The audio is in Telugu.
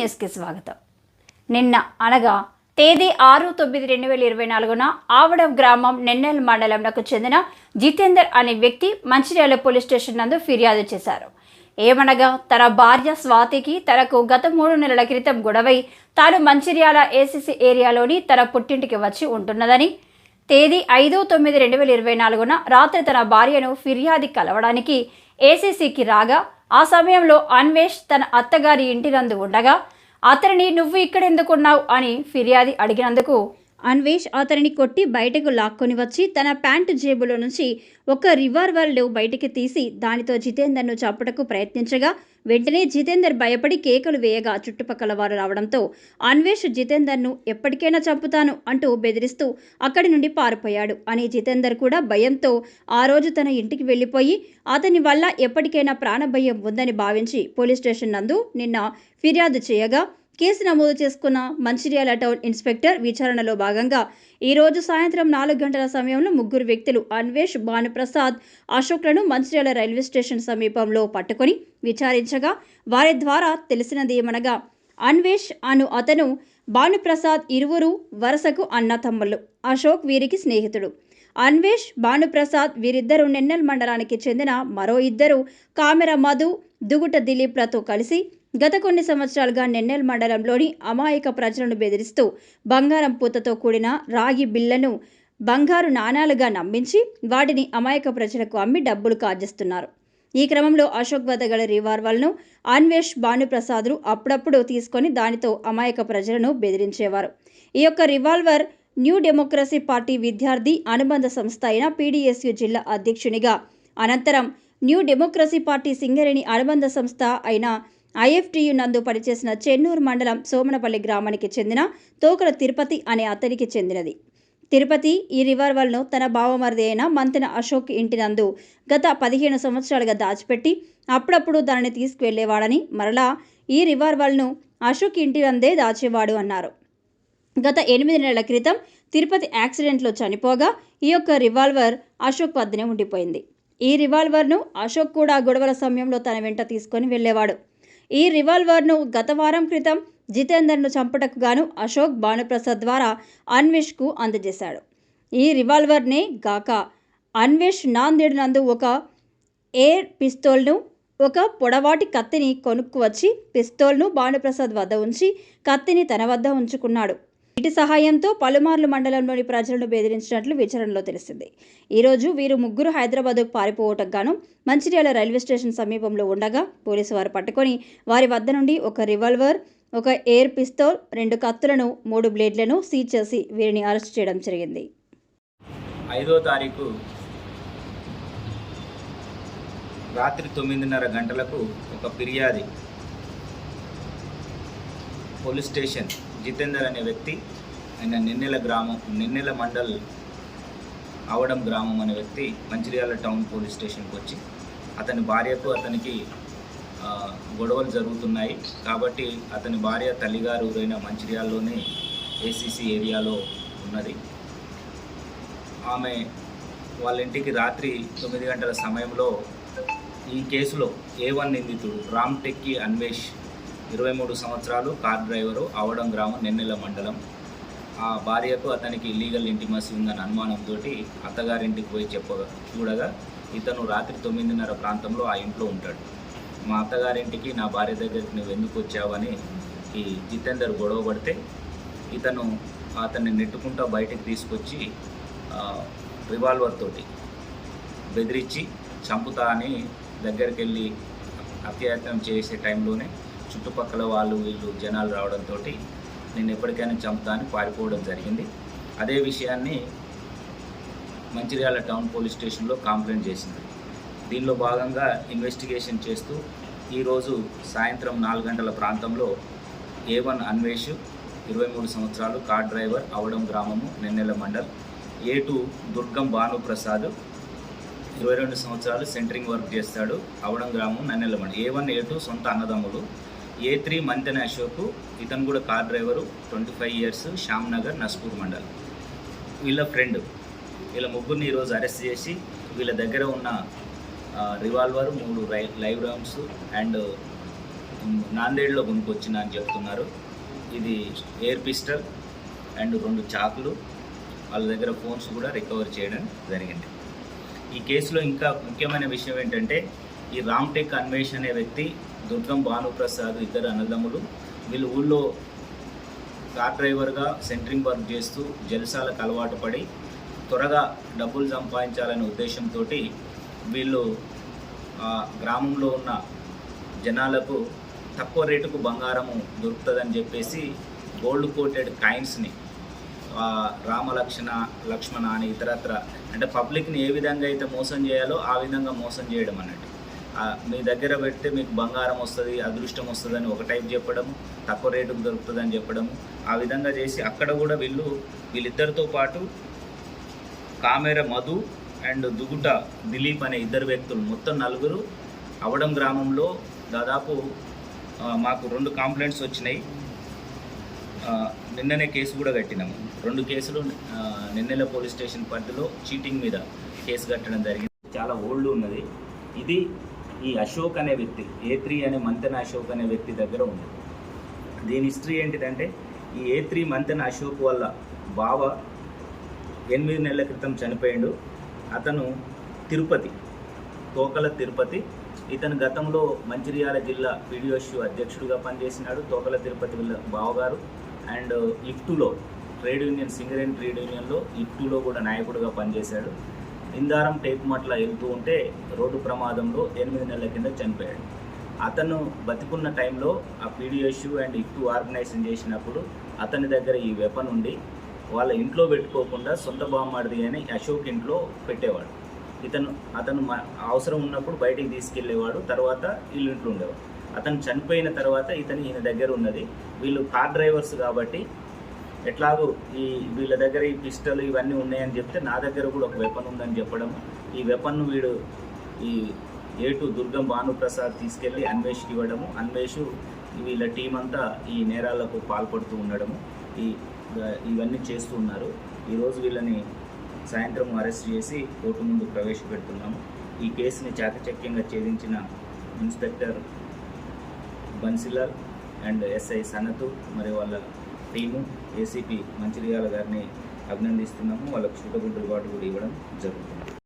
న్యూస్కి స్వాగతం. నిన్న అనగా తేదీ ఆరు తొమ్మిది రెండు వేల ఇరవై నాలుగున ఆవడం గ్రామం నెన్నెల్ మండలంకు చెందిన జితేందర్ అనే వ్యక్తి మంచిర్యాల పోలీస్ స్టేషన్ నందు ఫిర్యాదు చేశారు. ఏమనగా తన భార్య స్వాతికి తనకు గత మూడు నెలల క్రితం గొడవై తాను మంచిర్యాల ఏసీసీ ఏరియాలోని తన పుట్టింటికి వచ్చి ఉంటున్నదని తేదీ ఐదు తొమ్మిది రెండు వేల ఇరవై నాలుగున రాత్రి తన భార్యను ఫిర్యాది కలవడానికి ఏసీసీకి రాగా ఆ సమయంలో అన్వేష్ తన అత్తగారి ఇంటి నందు ఉండగా అతనిని నువ్వు ఇక్కడెందుకున్నావు అని ఫిర్యాది అడిగినందుకు అన్వేష్ అతనిని కొట్టి బయటకు లాక్కొని వచ్చి తన ప్యాంటు జేబులో నుంచి ఒక రివాల్వర్లు బయటికి తీసి దానితో జితేందర్ను చంపటకు ప్రయత్నించగా వెంటనే జితేందర్ భయపడి కేకలు వేయగా చుట్టుపక్కల వారు రావడంతో అన్వేష్ జితేందర్ను ఎప్పటికైనా చంపుతాను అంటూ బెదిరిస్తూ అక్కడి నుండి పారిపోయాడు. అని జితేందర్ కూడా భయంతో ఆ రోజు తన ఇంటికి వెళ్ళిపోయి అతని వల్ల ఎప్పటికైనా ప్రాణభయం ఉందని భావించి పోలీస్ స్టేషన్ నందు నిన్న ఫిర్యాదు చేయగా కేసు నమోదు చేసుకున్న మంచిర్యాల టౌన్ ఇన్స్పెక్టర్ విచారణలో భాగంగా ఈరోజు సాయంత్రం నాలుగు గంటల సమయంలో ముగ్గురు వ్యక్తులు అన్వేష్ భానుప్రసాద్ అశోక్లను మంచిర్యాల రైల్వే స్టేషన్ సమీపంలో పట్టుకొని విచారించగా వారి ద్వారా తెలిసినది ఏమనగా అన్వేష్ అను అతను భానుప్రసాద్ ఇరువురు వరుసకు అన్న తమ్ముళ్ళు అశోక్ వీరికి స్నేహితుడు. అన్వేష్ భానుప్రసాద్ వీరిద్దరూ నెన్నెల్ మండలానికి చెందిన మరో ఇద్దరు కామెర మధు దుగుట దిలీప్లతో కలిసి గత కొన్ని సంవత్సరాలుగా నెన్నెల్ మండలంలోని అమాయక ప్రజలను బెదిరిస్తూ బంగారం పూతతో కూడిన రాగి బిళ్ళను బంగారు నాణాలుగా నమ్మించి వాటిని అమాయక ప్రజలకు అమ్మి డబ్బులు కాజేస్తున్నారు. ఈ క్రమంలో అశోక్ వద్ద గల రివాల్వర్లను అన్వేష్ భానుప్రసాద్లు అప్పుడప్పుడు తీసుకొని దానితో అమాయక ప్రజలను బెదిరించేవారు. ఈ యొక్క రివాల్వర్ న్యూ డెమోక్రసీ పార్టీ విద్యార్థి అనుబంధ సంస్థ అయిన పీడీఎస్యు జిల్లా అధ్యక్షునిగా అనంతరం న్యూ డెమోక్రసీ పార్టీ సింగరేణి అనుబంధ సంస్థ అయిన ఐఎఫ్టీయు నందు పనిచేసిన చెన్నూరు మండలం సోమనపల్లి గ్రామానికి చెందిన తోకల తిరుపతి అనే అతనికి చెందినది. తిరుపతి ఈ రివాల్వర్ను తన బావమరిది అయిన మంతెన అశోక్ ఇంటి నందు గత పదిహేను సంవత్సరాలుగా దాచిపెట్టి అప్పుడప్పుడు దానిని తీసుకువెళ్ళేవాడని మరలా ఈ రివాల్వర్ను అశోక్ ఇంటి నందే దాచేవాడు అన్నారు. గత ఎనిమిది నెలల క్రితం తిరుపతి యాక్సిడెంట్లో చనిపోగా ఈ యొక్క రివాల్వర్ అశోక్ వద్దనే ఉండిపోయింది. ఈ రివాల్వర్ను అశోక్ కూడా గొడవల సమయంలో తన వెంట తీసుకొని వెళ్ళేవాడు. ఈ రివాల్వర్ను గత వారం క్రితం జితేందర్ను చంపటకు గాను అశోక్ భానుప్రసాద్ ద్వారా అన్వేష్కు అందజేశాడు. ఈ రివాల్వర్నే గాక అన్వేష్ నాందేడ్ నందు ఒక ఎయిర్ పిస్తోల్ను ఒక పొడవాటి కత్తిని కొనుక్కు వచ్చి పిస్తోల్ను భానుప్రసాద్ వద్ద ఉంచి కత్తిని తన వద్ద ఉంచుకున్నాడు. వీటి సహాయంతో పలుమార్లు మండలంలోని ప్రజలను బెదిరించినట్లు విచారణలో తెలిసింది. ఈరోజు వీరు ముగ్గురు హైదరాబాద్కు పారిపోవటం గాను మంచిర్యాల రైల్వే స్టేషన్ సమీపంలో ఉండగా పోలీసు వారు పట్టుకొని వారి వద్ద నుండి ఒక రివాల్వర్ ఒక ఎయిర్ పిస్తోల్ రెండు కత్తులను మూడు బ్లేడ్లను సీజ్ చేసి వీరిని అరెస్ట్ చేయడం జరిగింది. ఐదో తారీఖు రాత్రి తొమ్మిదిన్నర గంటలకు ఒక ఫిర్యాది పోలీస్ స్టేషన్ జితేందర్ అనే వ్యక్తి ఆయన నిన్నెల గ్రామం నిన్నెల మండల్ అవడం గ్రామం అనే వ్యక్తి మంచిర్యాల టౌన్ పోలీస్ స్టేషన్కి వచ్చి అతని భార్యకు అతనికి గొడవలు జరుగుతున్నాయి. కాబట్టి అతని భార్య తల్లిగారు ఊరైన మంచిర్యాలలోనే ఏసీసీ ఏరియాలో ఉన్నది. ఆమె వాళ్ళ ఇంటికి రాత్రి తొమ్మిది గంటల సమయంలో ఈ కేసులో ఏ వన్ నిందితుడు రామ్ టెక్కి అన్వేష్ ఇరవై మూడు సంవత్సరాలు కార్ డ్రైవరు అవడం గ్రామం నెన్నెల మండలం. ఆ భార్యకు అతనికి లీగల్ ఇంటిమసీ ఉందన్న అనుమానంతో అత్తగారింటికి పోయి చెప్ప చూడగా ఇతను రాత్రి తొమ్మిదిన్నర ప్రాంతంలో ఆ ఇంట్లో ఉంటాడు. మా అత్తగారింటికి నా భార్య దగ్గరికి నువ్వు ఎందుకు వచ్చావని ఈ జితేందర్ గొడవ పడితే ఇతను అతన్ని నెట్టుకుంటా బయటికి తీసుకొచ్చి రివాల్వర్ తోటి బెదిరించి చంపుతా అని దగ్గరికి వెళ్ళి అత్యాయత్నం చేసే టైంలోనే చుట్టుపక్కల వాళ్ళు వీళ్ళు జనాలు రావడంతో నేను ఎప్పటికైనా చంపుతా అని పారిపోవడం జరిగింది. అదే విషయాన్ని మంచిర్యాల టౌన్ పోలీస్ స్టేషన్లో కంప్లైంట్ చేసింది. దీనిలో భాగంగా ఇన్వెస్టిగేషన్ చేస్తూ ఈరోజు సాయంత్రం నాలుగు గంటల ప్రాంతంలో ఏ వన్ అన్వేష్ ఇరవై మూడు సంవత్సరాలు కార్ డ్రైవర్ అవడం గ్రామము నెన్నెల మండల్ ఏ టూ దుర్గం భానుప్రసాద్ ఇరవై రెండు సంవత్సరాలు సెంటరింగ్ వర్క్ చేస్తాడు అవడం గ్రామం Nennala mandal. A one A two సొంత అన్నదమ్ములు ఏ త్రీ మంతెన అశోక్ ఇతను కూడా car driver twenty five years Shyam Nagar Naspur mandal. వీళ్ళ ఫ్రెండ్ వీళ్ళ ముగ్గురిని ఈరోజు అరెస్ట్ చేసి వీళ్ళ దగ్గర ఉన్న రివాల్వర్ మూడు రై లైవ్ రౌండ్స్ అండ్ నాందేడ్లో కొనుక్కొచ్చిన అని చెప్తున్నారు. ఇది ఎయిర్ పిస్టల్ అండ్ రెండు చాకులు. వాళ్ళ దగ్గర ఫోన్స్ కూడా రికవర్ చేయడం జరిగింది. ఈ కేసులో ఇంకా ముఖ్యమైన విషయం ఏంటంటే ఈ రామ్టెక్ అన్వేష్ అనే వ్యక్తి దుర్గం భానుప్రసాద్ ఇద్దరు అన్నదమ్ములు. వీళ్ళు ఊళ్ళో కార్ డ్రైవర్గా సెంట్రింగ్ వర్క్ చేస్తూ జలసాలకు అలవాటు పడి త్వరగా డబ్బులు సంపాదించాలనే ఉద్దేశంతో వీళ్ళు ఆ, గ్రామంలో ఉన్న జనాలకు తక్కువ రేటుకు బంగారము దొరుకుతుందని చెప్పేసి గోల్డ్ కోటెడ్ కాయిన్స్ని రామలక్షణ లక్ష్మణ అని ఇతరత్ర అంటే పబ్లిక్ని ఏ విధంగా అయితే మోసం చేయాలో ఆ విధంగా మోసం చేయడం అన్నట్టు. మీ దగ్గర పెడితే మీకు బంగారం వస్తుంది అదృష్టం వస్తుందని ఒక టైప్ చెప్పడము తక్కువ రేటుకు దొరుకుతుందని చెప్పడము. ఆ విధంగా చేసి అక్కడ కూడా వీళ్ళు వీళ్ళిద్దరితో పాటు కామెర మధు అండ్ దుగుట దిలీప్ అనే ఇద్దరు వ్యక్తులు. మొత్తం నలుగురు అవడం గ్రామంలో దాదాపు మాకు రెండు కంప్లైంట్స్ వచ్చినాయి. నిన్ననే కేసు కూడా కట్టినాము. రెండు కేసులు నిన్నెల పోలీస్ స్టేషన్ పరిధిలో చీటింగ్ మీద కేసు కట్టడం జరిగింది. చాలా ఓల్డ్ ఉన్నది. ఇది ఈ అశోక్ అనే వ్యక్తి ఏ త్రీ అనే మంతెన అశోక్ అనే వ్యక్తి దగ్గర ఉంది దీని హిస్టరీ ఏంటిదంటే ఈ ఏ త్రీ మంతెన అశోక్ వల్ల బావ ఎనిమిది నెలల క్రితం చనిపోయాడు. అతను తిరుపతి తోకల తిరుపతి. ఇతను గతంలో మంచిర్యాల జిల్లా పీడియోష్యు అధ్యక్షుడిగా పనిచేసినాడు తోకల తిరుపతి బావగారు. అండ్ ఇఫ్టులో ట్రేడ్ యూనియన్ సింగరేన్ ట్రేడ్ యూనియన్లో ఇఫ్టులో కూడా నాయకుడిగా పనిచేశాడు. ఇందారం టేకుమట్ల వెళ్తూ ఉంటే రోడ్డు ప్రమాదంలో ఎనిమిది నెలల కింద చనిపోయాడు. అతను బతికున్న టైంలో ఆ పీడిఎస్యు అండ్ ఇఫ్టు ఆర్గనైజేషన్ చేసినప్పుడు అతని దగ్గర ఈ వెపన్ ఉండి వాళ్ళ ఇంట్లో పెట్టుకోకుండా సొంత బామ్మాడిది అని అశోక్ ఇంట్లో పెట్టేవాడు. ఇతను అతను అవసరం ఉన్నప్పుడు బయటికి తీసుకెళ్ళేవాడు తర్వాత వీళ్ళు ఇంట్లో ఉండేవాడు. అతను చనిపోయిన తర్వాత ఇతను ఈయన దగ్గర ఉన్నది. వీళ్ళు కార్ డ్రైవర్స్ కాబట్టి ఎట్లాగో ఈ వీళ్ళ దగ్గర ఈ పిస్టల్ ఇవన్నీ ఉన్నాయని చెప్తే నా దగ్గర కూడా ఒక వెపన్ ఉందని చెప్పడం ఈ వెపన్ వీడు ఈ ఏటు దుర్గం భానుప్రసాద్ తీసుకెళ్ళి అన్వేష్కి ఇవ్వడము. అన్వేషు వీళ్ళ టీం అంతా ఈ నేరాలకు పాల్పడుతూ ఉండడము. ఈ ఇవన్నీ చేస్తూ ఉన్నారు. ఈరోజు వీళ్ళని సాయంత్రం అరెస్ట్ చేసి కోర్టు ముందు ప్రవేశపెడుతున్నాము. ఈ కేసుని చాకచక్యంగా ఛేదించిన inspector Bansilal and SI Sanath మరి వాళ్ళ టీము ఏసీపీ మంచిర్యాల గారిని అభినందిస్తున్నాము. వాళ్ళకు సూటబుల్ రివార్డు కూడా ఇవ్వడం జరుగుతుంది.